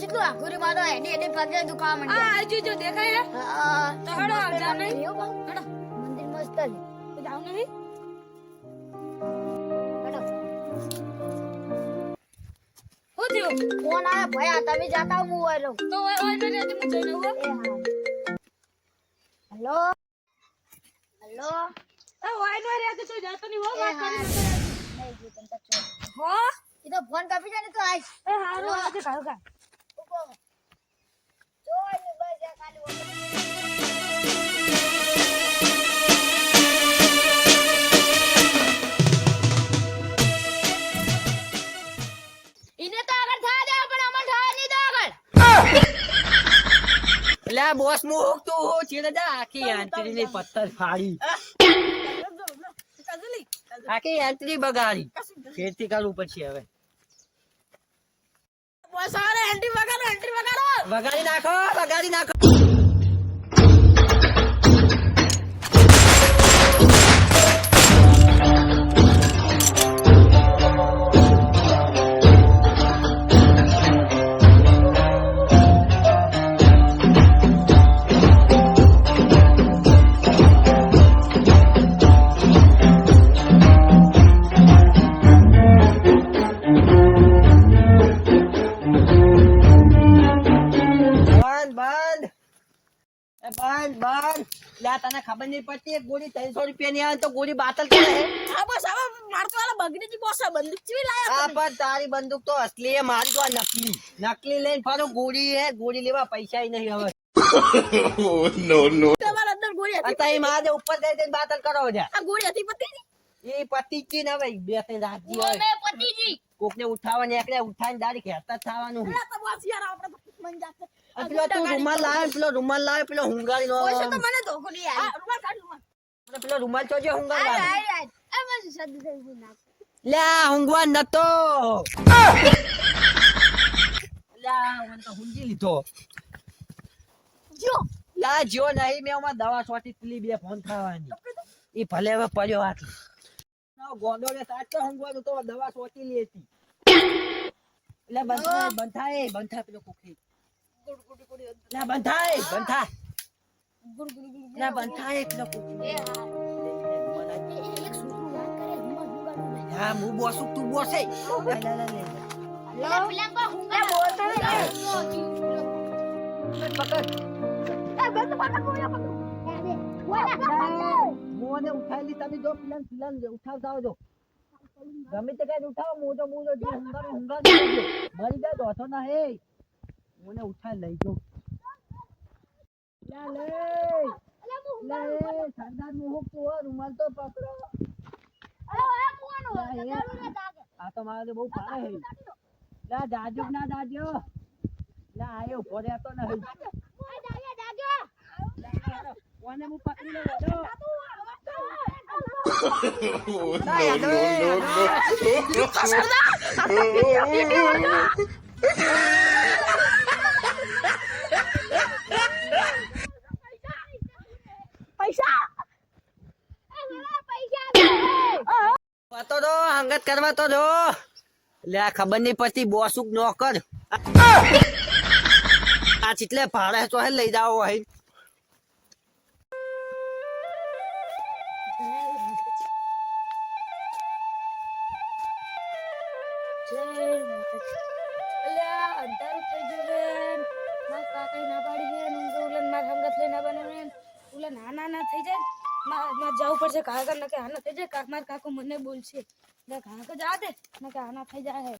જેટલું આખુરી મારો એડી એડી પગે દુખાવા આ હજુ જો દેખાય તો હેડો, મસ્ત નહીં? હો મંદિર મસ્ત છે તો જાવ નહીં હેડો. શું થયું ફોન આયા ભયા તમે જાતા હું હોય રહું તો ઓય ઓય તો રહેતી હું જઈને આવું, હો. એ હા હેલો હેલો આ ઓય નો રહેતી તો જાતો નહીં, હો, વાત કરી. નહીં ગયું તો હો એ તો ફોન કાપી જાય ને તો આઈશ એ હારું આજે કાઢો કા ઊભો રહો. ચોર ને બસ આ ખાલી ઓટો. ઈને તો આગળ થવા દે પણ અમને થવા નહીં દો આગળ એટલે આ બોસ મુક તું હું છે દાદા આખી આંતરી પથ્થર ફાડી આખી આંતરી બગાડી ખેતી કરવું પછી હવે બસ આરે એન્ટી વગાડો એન્ટ્રી વગાડો. વગાડી નાખો વગાડી નાખો. બંધ બંધ. લે તને ખબર નહીં પડતી એક ગોળી ત્રણસો રૂપિયા ની આવે તો ગોળી બાતલ કરે હે. બસ હવે મારતો વાળા બગડી બોસ બંદૂક ચીવી લાયા આ પણ તારી બંદૂક તો અસલી હે મારી તો નકલી. નકલી લઈને ફરો ગોળી હે ગોળી લેવા પૈસા નહીં હવે. Oh, no, no. તમારા અંદર ગોળી હતી અત્યારે મારે ઉપર જઈ જઈને બાતલ કરો જા. આ ગોળી હતી પતી એ પતિ કી ને હવે બે ત્રણ રાજી હોય. ઓમે પતિજી કોક ને ઉઠાવવા નીકળે ઉઠાઈને દાડી ખેતા થવાનું. આ તો બસ યાર આપણે તો મન જાતે પેલો તું રૂમાલ લાવે પેલો રૂમાલ લાવે પેલો હુંગારી નો તો મને ધોકો નહીં આ રૂમાલ કાઢ રૂમાલ. પેલો રૂમાલ ચોજે હુંગાર લાવે. આ બસ સદ થઈ નાખ લ્યા હુંગવા નતો. લે આ મને તો હુંજી લીધો. જો. લા જો નહીં મેં ઓમાં દવા છોટી પેલી બે ફોન ખાવાની. એ ભલે હવે પડ્યો હાથ ગોંડો ને સાચો હુંગવાનું તો દવા છોટી લેતી એટલે બંધા બંધાય બંધા પેલો કુખી લે બંધાય બંધા ના એ એક હું હું બોસું, તું બોસે. બંધ તમે જો પિલાન પિલાન ઉઠાવો મોજો મોજો જે હુંગારો હુંગાર મરી જાય દોઠો ના હે. મોને ઉઠાઈ લઈ જો લા લે લે સરદાર મોહક તો હો, રૂમાલ તો પકડો લા, એ. આ તો મારે બહુ ભારે હે લા દાજો કે ના દાજો લા આયો ઊભો રહેતો નહીં કોને હું પકડી લઉં હેડો. Oh, ના, no, હેડો, no, હેડો. no. પૈસા. તો હંગત કરવા તો દો. લે ખબર નહીં પડતી બોસુક નોકર આ ચીટલે ભાડે તો હે લઈ જાઓ હે અંધારું થઈ ઉલા ના ના થઈ જાય. મારે જવું પડશે. કાકા, ને કે આના થઈ જાય. માર કાકો મને બોલશે. કાકા, જા દે. ને કે આના થઈ જાય.